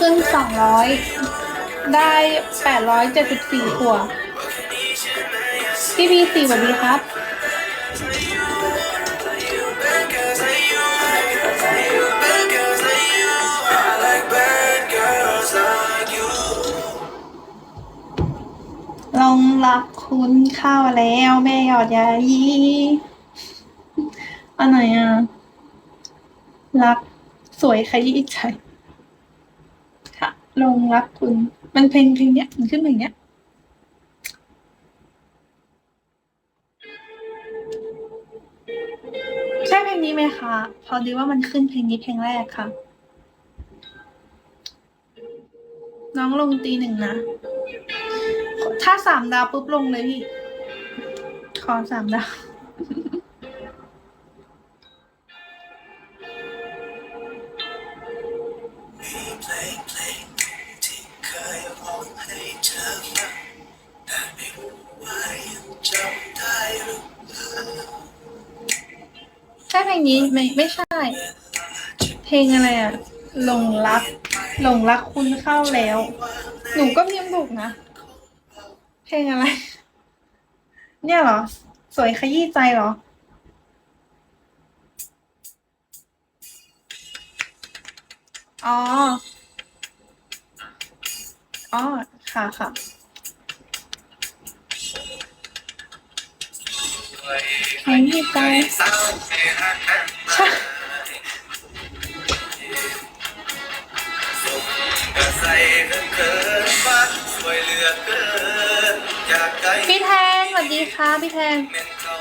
ขึ้นสองร้อยได้แปดร้อยเจ็ดสิบสี่ขวบพี่พีสี่สวัสดีครับลองรักคุณเข้าแล้วแม่หยอดยายีอันไหนอะ รักสวยขยี้ใจค่ ลงรักคุณ มันเพลงเพลงเนี้ยมันขึ้นเพลงเนี้ยใช่เพลงนี้ไหมคะ พอดีว่ามันขึ้นเพลงนี้เพลงแรกค่ะ น้องลงตีหนึ่งนะ ถ้าสามดาวปุ๊บลงเลยพี่ ขอสามดาว เพลงอะไรอะหลงรัก หลงรักคุณเข้าแล้ว หนูก็พิมพ์ถูกนะ เพลงอะไร เนี่ยเหรอ สวยขยี้ใจเหรอ อ๋อ อ๋อ ค่ะค่ะขยี้ใจสาวที่รักกันใช่ ใสเกินเกินฟ้าสวยเหลือเกินอยากได้พี่แทนสวัสดีค่ะพี่แทนเม่นเขา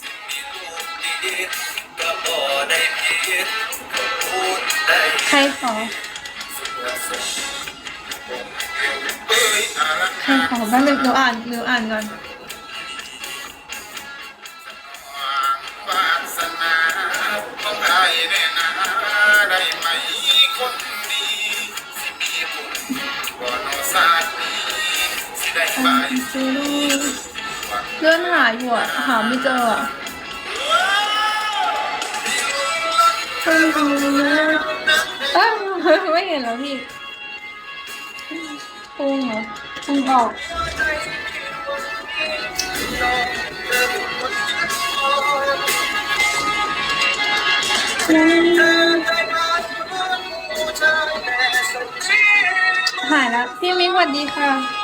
สิมีลูกดีๆก็บ่ได้ผิดก็พูดได้ใครขอเอ้ยอารักใครขอแป๊บนึงหนูอ่านหนูอ่านก่อน ไปเลื่อนหาอยู่อะหาไม่เจออะเอ้ยไม่เห็นแล้วพี่พุ่งเหรอพุ่งออกหายแล้วพี่มิกสวัสดีค่ะ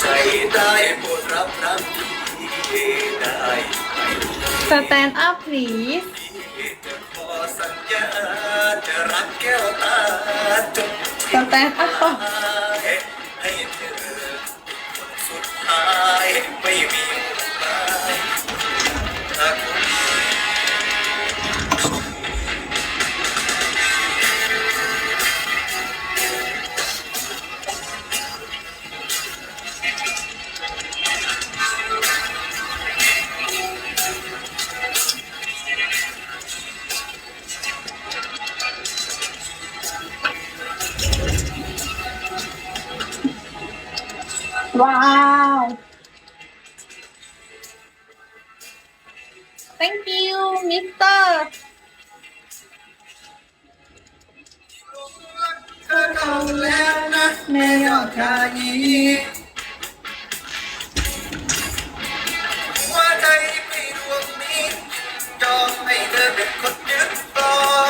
ใจได้โปรดรับรักที่ได้ไหมสแตนด์อัพพลีสจะขอสัญญาจะรักแก้วตาจนสแตนด์อัพให้เธอคนสุดท้ายไม่มีหม ว้าว thank you mister เธอเอาแล้วนะแม่ยอดกายีว่าใจไม่ดวงนี้ยอมให้เธอเป็นคนยึดครอง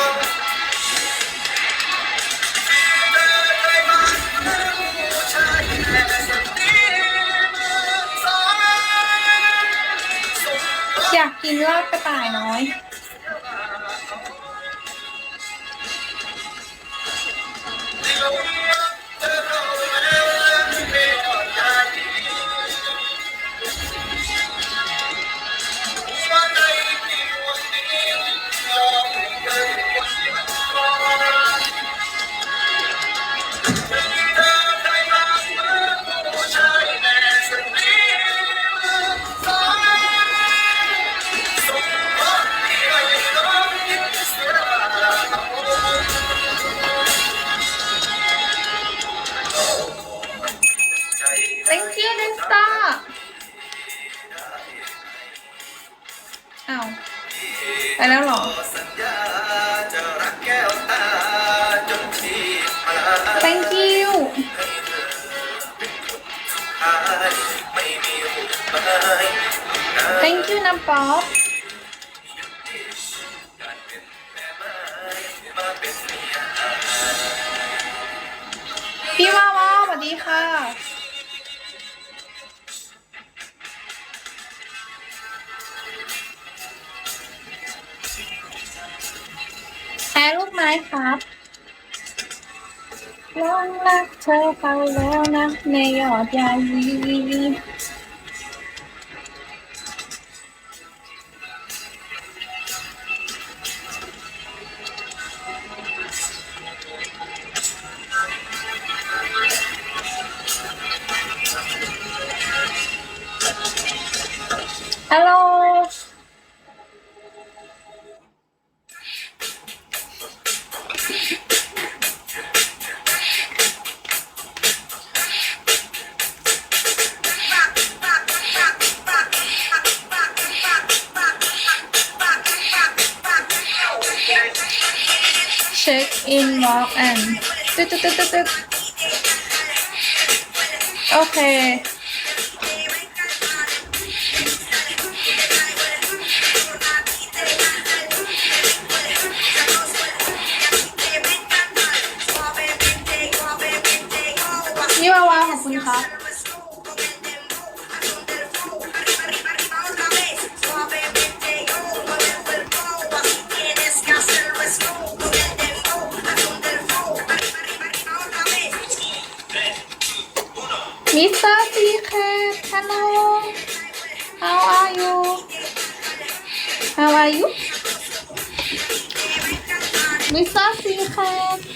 อยากกินลาบกระต่ายน้อย ป๊อปพี่วาวาสวัสดีค่ะ แพ้ลูกไม้ครับลองรักเธอเขาแล้วนะ ในยอดยายี เช็คอินาวาขอบคุณครับมิสเตอร์ซีเคฮัลโหล how are you how are you มิสเตอร์ซีเค Hello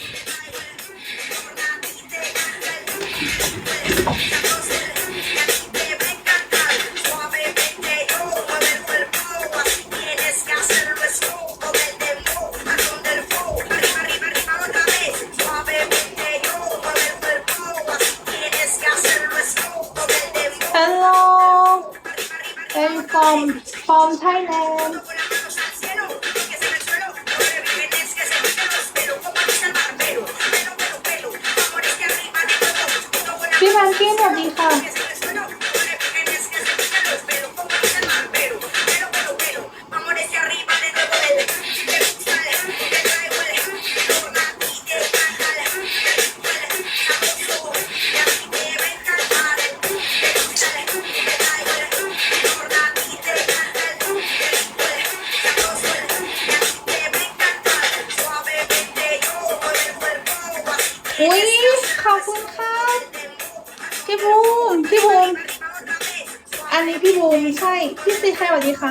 พี่ซีใคร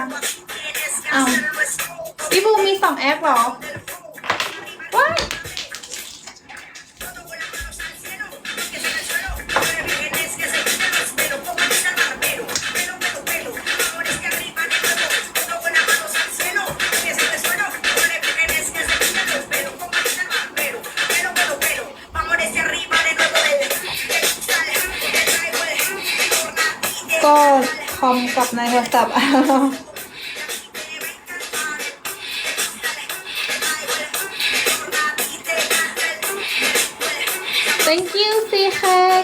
รศัพท์ Thank you ซีแคก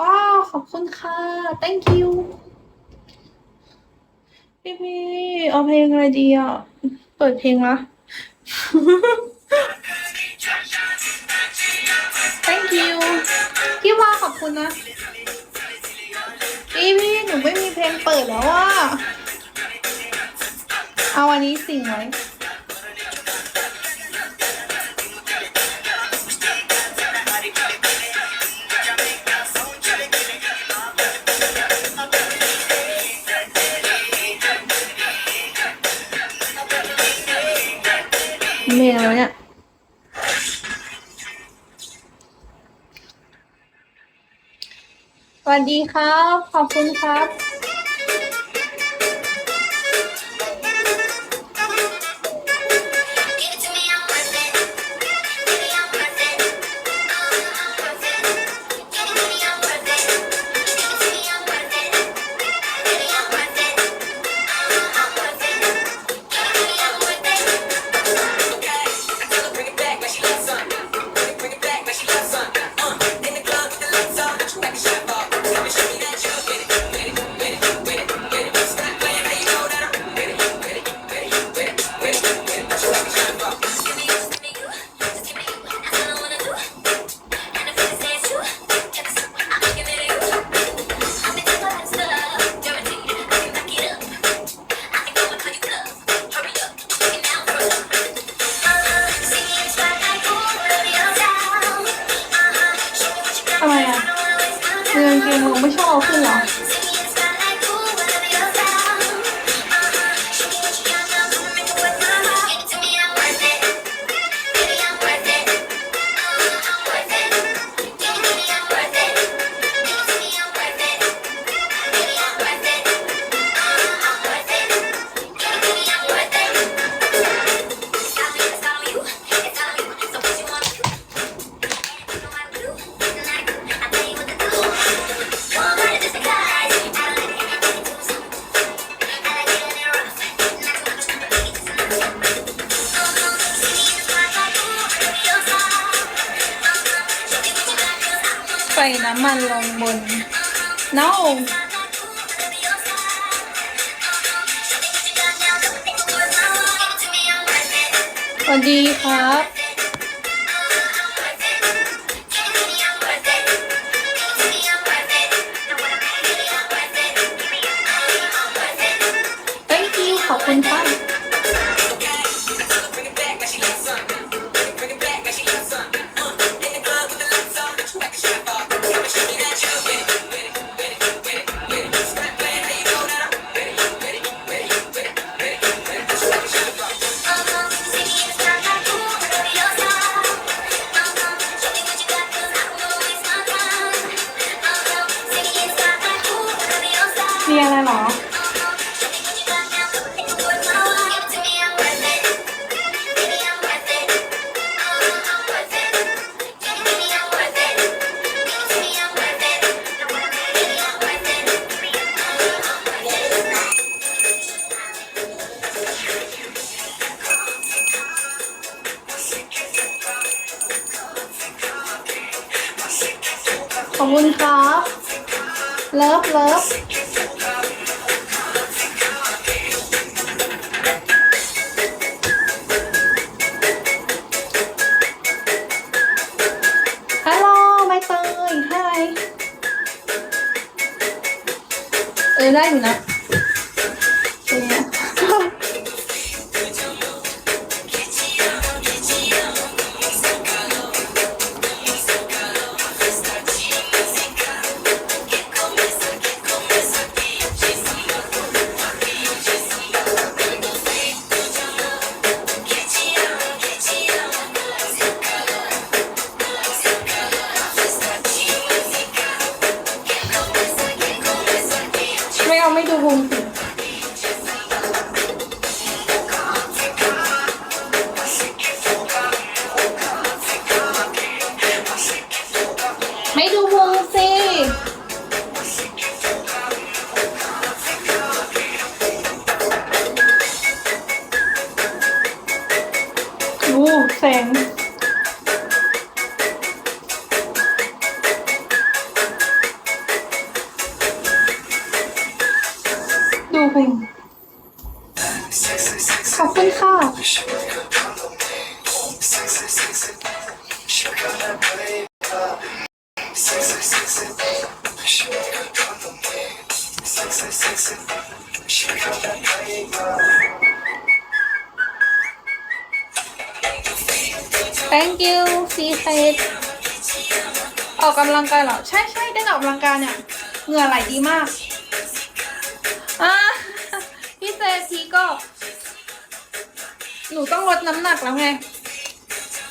ว้าว ขอบคุณค่ะ thank you พี่พี่เอาเพลงอะไรดีอะ เปิดเพลงละ thank you พี่ว่าขอบคุณนะ พี่พี่หนูไม่มีเพลงเปิดแล้วอะ เอาอันนี้สิ่งไว้ แมวเนี่ยสวัสดีครับ ขอบคุณครับ 哦，会聊。 น้ำมันลงบน no สวัสดีครับ ขอบคุณครับเลิฟเลิฟฮัลโหลใบเตยไฮเออได้อยู่นะ ดูแสง ซีเคดออกกำลังกายเหรอ ใช่ใช่ได้ออกกำลังกายเนี่ย เหงื่อไหลดีมากอะพี่เซทีก็ หนูต้องลดน้ำหนักแล้วไง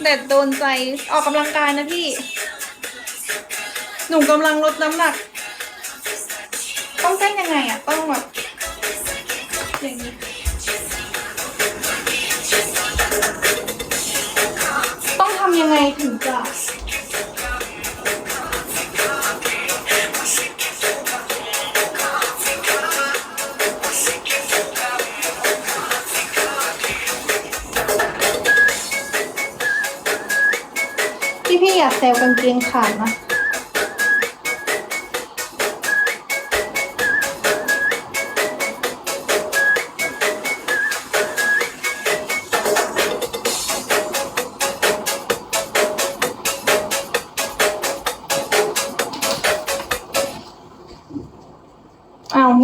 เด็ดโดนใจออกกำลังกายนะพี่ หนูกำลังลดน้ำหนัก ต้องเต้นยังไงอะ ต้องแบบอย่างนี้ ไงถึงจะพี่พี่อยากแซวกางเกงขาดนะ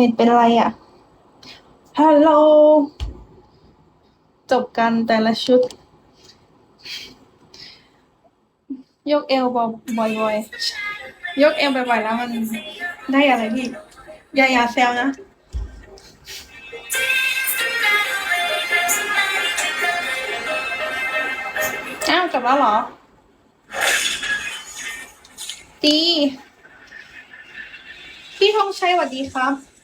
น็ตเป็นไรอะฮัลโหลจบกันแต่ละชุด ยกเอวบ่อยๆ ยกเอวบ่อยๆแล้วมันได้อะไรพี่อย่าอย่าแซวนะอ้าวจบแล้วเหรอดีพี่ธงชัยสวัสดีครับ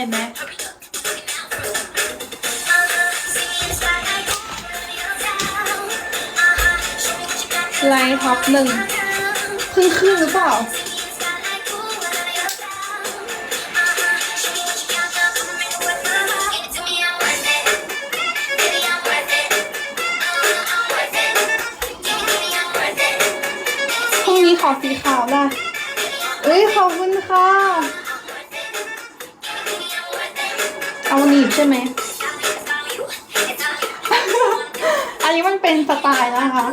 เห็นไหมไลท์ท็อปหนึ่งครึ่งครึ่งหรือเปล่าพรุ่งนี้ขอสีขาวได้เอ้ยขอบคุณค่ะ เอาหนีบใช่ไหม อันนี้มันเป็นสไตล์นะคะ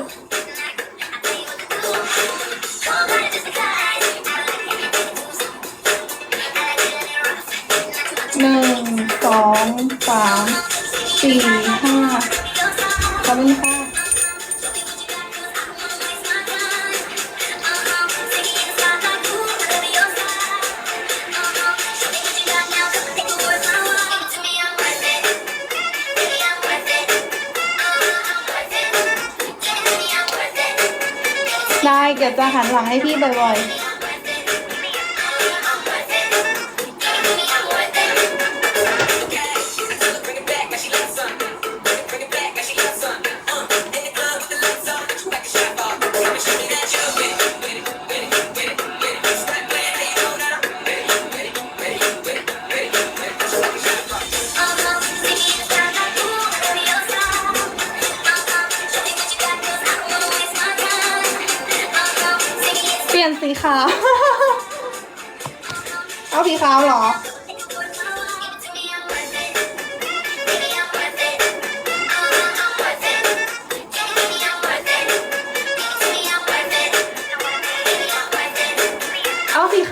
หันหลังให้พี่บ่อย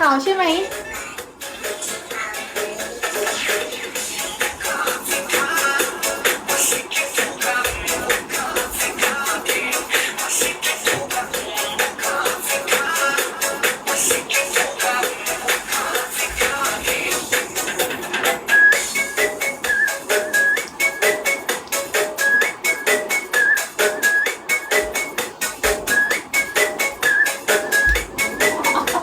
เอาใช่ไหม